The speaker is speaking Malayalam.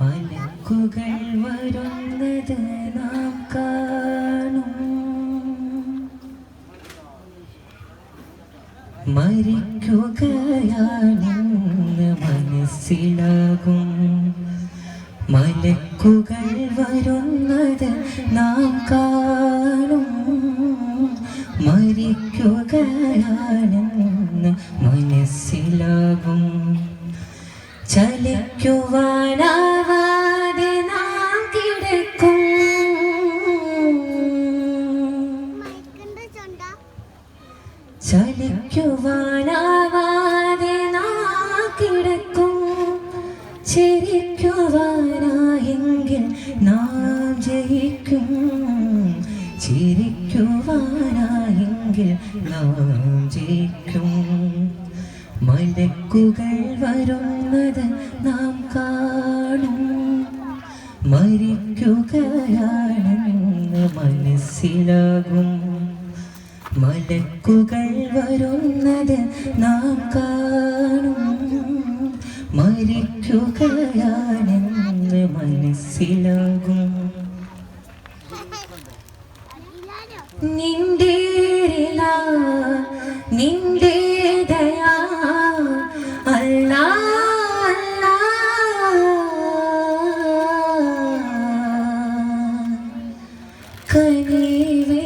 മലക്കുകൾ വരുന്നത് നാം കാണും. മരിക്കുകയാണെന്ന് മനസ്സിലാകും. മലക്കുകൾ വരുന്നത് നാം കാണും. മരിക്കുകയാണെന്ന് മനസ്സിലാകും. ചലിക്കുവാനാവാതെ നാം കിടക്കും. ചലിക്കുവാനാവാതെ നാം കിടക്കും. ചിരിക്കുവാനായെങ്കിൽ നാം ജയിക്കും. ചിരിക്കുവാനായെങ്കിൽ നാം ജയിക്കും. മലക്കുകൾ വരുന്നത് നാം കാണും. മരിക്കുകയാണെന്ന് മനസ്സിലാകും. മലക്കുകൾ വരുന്നത് നാം കാണും. മരിക്കുകയാണെന്ന് മനസ്സിലാകും. നിന്റെ നിന്റെ കനിവേ